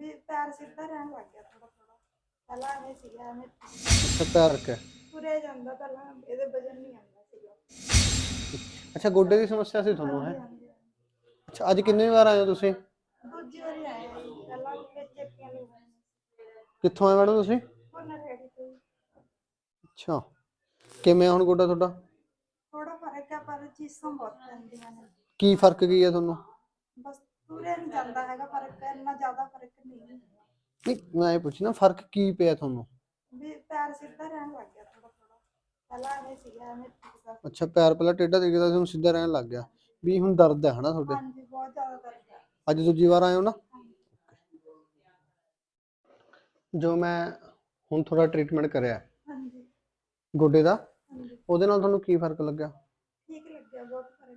ਵੀ ਪੈਰ ਸਿੱਧਾ ਰਹਿਣ ਲੱਗ ਗਿਆ ਥੋੜਾ ਥੋੜਾ ਪਹਿਲਾਂ ਐਵੇਂ ਸੀਗਾ ਐਵੇਂ ਅੱਛਾ ਪੈਰ ਰੱਖਿਆ। ਤੁਰਿਆ ਜਾਂਦਾ ਪਹਿਲਾਂ ਇਹਦੇ ਵਜਨ ਨਹੀਂ ਆਉਂਦਾ ਸੀਗਾ। ਅੱਛਾ ਗੋਡੇ ਦੀ ਸਮੱਸਿਆ ਸੀ ਤੁਹਾਨੂੰ ਹੈ? ਹਾਂਜੀ, ਹਾਂਜੀ। ਅੱਛਾ ਅੱਜ ਕਿੰਨੀ ਵਾਰ ਆਏ ਹੋ ਤੁਸੀਂ? ਦੂਜੀ ਵਾਰੀ ਆਏ ਆ ਜੀ, ਪਹਿਲਾਂ ਵਿੱਚ ਚੱਕੀਆਂ ਲਗਾਈਆਂ ਕਿੱਥੋਂ ਆਏ ਮੈਡਮ ਤੁਸੀਂ? ਹੁਣ ਰੈਡੀ ਤੋਂ ਅੱਛਾ ਕਿਵੇਂ ਆ ਹੁਣ ਗੋਡਾ ਤੁਹਾਡਾ? ਥੋੜਾ ਫ਼ਰਕ ਹੈ ਪਰ ਚੀਸਾਂ ਬਹੁਤ ਪੈਂਦੀਆਂ ਨੇ। ਕੀ ਫ਼ਰਕ ਕੀ ਹੈ ਤੁਹਾਨੂੰ? ਬਸ ਤੁਰਿਆ ਨਹੀਂ ਜਾਂਦਾ ਹੈਗਾ ਫ਼ਰਕ ਇੰਨਾ ਜ਼ਿਆਦਾ ਫ਼ਰਕ ਨਹੀਂ ਨਹੀਂ ਮੈਂ ਇਹ ਪੁੱਛਣਾ ਫ਼ਰਕ ਕੀ ਪਿਆ ਤੁਹਾਨੂੰ? ਵੀ ਪੈਰ ਸਿੱਧਾ ਰਹਿਣ ਲੱਗ ਗਿਆ ਥੋੜਾ ਥੋੜਾ ਪਹਿਲਾਂ ਐਵੇਂ ਸੀਗਾ ਐਵੇਂ ਟੁੱਟਦਾ ਸੀ। ਅੱਛਾ ਪੈਰ ਪਹਿਲਾਂ ਟੇਢਾ ਦਿਖਦਾ ਸੀ ਹੁਣ ਸਿੱਧਾ ਰਹਿਣ ਲੱਗ ਗਿਆ। ਵੀ ਹੁਣ ਦਰਦ ਹੈ ਹਨਾ ਤੁਹਾਡੇ? ਹਾਂਜੀ ਬਹੁਤ ਜ਼ਿਆਦਾ ਦਰਦ ਹੈ। ਅੱਜ ਦੂਜੀ ਵਾਰ ਆਏ ਹੋ ਨਾ? ਜੋ ਮੈਂ ਹੁਣ ਥੋੜਾ ਟ੍ਰੀਟਮੈਂਟ ਕਰਿਆ। ਹਾਂਜੀ। ਗੋਡੇ ਦਾ? ਹਾਂਜੀ। ਉਹਦੇ ਨਾਲ ਤੁਹਾਨੂੰ ਕੀ ਫ਼ਰਕ ਲੱਗਿਆ? ਠੀਕ ਲੱਗਿਆ ਬਹੁਤ ਫ਼ਰਕ ਹੈ।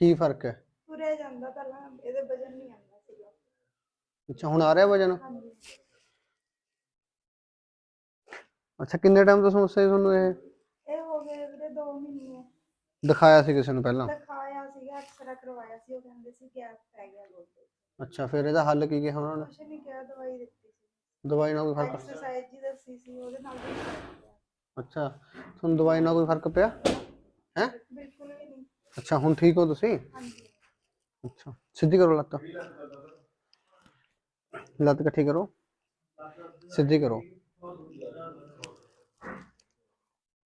ਕੀ ਫ਼ਰਕ ਹੈ? ਤੁਰਿਆ ਜਾਂਦਾ ਪਹਿਲਾਂ ਇਹਦੇ ਵਜਨ ਨਹੀਂ ਆਉਂਦਾ ਸੀਗਾ। ਅੱਛਾ ਹੁਣ ਆ ਰਿਹਾ ਵਜਨ? ਹਾਂਜੀ। ਅੱਛਾ ਕਿੰਨੇ ਟਾਈਮ ਤੋਂ ਸਮੱਸਿਆ ਸੀ ਤੁਹਾਨੂੰ ਇਹ? ਇਹ ਹੋ ਗਏ ਵੀਰੇ 2 ਮਹੀਨੇ। ਦਿਖਾਇਆ ਸੀ ਕਿਸੇ ਨੂੰ ਪਹਿਲਾਂ? ਦਿਖਾਇਆ ਸੀਗਾ ਐਕਸਰਾ ਕਰਵਾਇਆ ਸੀ ਉਹ ਕਹਿੰਦੇ ਸੀ ਗੈਪ ਪੈ ਗਿਆ ਗੋਡੇ। ਅੱਛਾ ਫਿਰ ਇਹਦਾ ਹੱਲ ਕੀ ਕਿਹਾ ਉਹਨਾਂ ਨੇ? ਕੁਛ ਨਹੀਂ ਕਿਹਾ ਦਵਾਈ ਦਿੱਤੀ ਸੀ। ਦਵਾਈ ਨਾਲ ਕੋਈ ਫ਼ਰਕ? ਐਕਸਰਸਾਈਜ਼ ਜੀ ਦੱਸੀ ਸੀ ਉਹਦੇ ਨਾਲ ਵੀ ਫ਼ਰਕ ਪਿਆ। ਅੱਛਾ ਤੁਹਾਨੂੰ ਦਵਾਈ ਨਾਲ ਕੋਈ ਫ਼ਰਕ ਪਿਆ? ਹੈ? ਬਿਲਕੁਲ ਵੀ ਨਹੀਂ। ਅੱਛਾ ਹੁਣ ਠੀਕ ਹੋ ਤੁਸੀਂ? ਹਾਂਜੀ। ਅੱਛਾ ਸਿੱਧੀ ਕਰੋ ਲੱਤ। ਲੱਤ ਇਕੱਠੀ ਕਰੋ। ਸਿੱਧੀ ਕਰੋ।